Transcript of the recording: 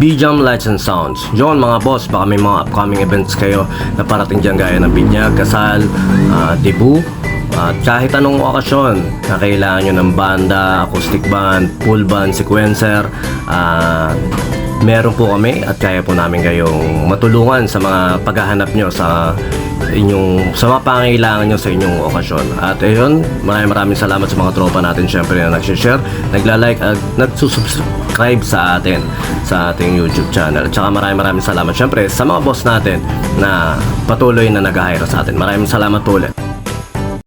BJAM Lights and Sounds. Yon mga boss, baka may mga upcoming events kayo na parating dyan gaya ng binyag, kasal, ah, debut, at kahit anong okasyon na kailangan nyo ng banda, acoustic band, full band, sequencer, ah, meron po kami at kaya po namin kayong matulungan sa mga paghahanap nyo sa inyong sa mga pangailangan nyo sa inyong okasyon. At ayun, maraming maraming salamat sa mga tropa natin syempre na nag-share, nagla-like at nagsusubscribe sa atin sa ating YouTube channel. At saka maraming maraming salamat syempre sa mga boss natin na patuloy na nag-hire sa atin. Maraming salamat ulit.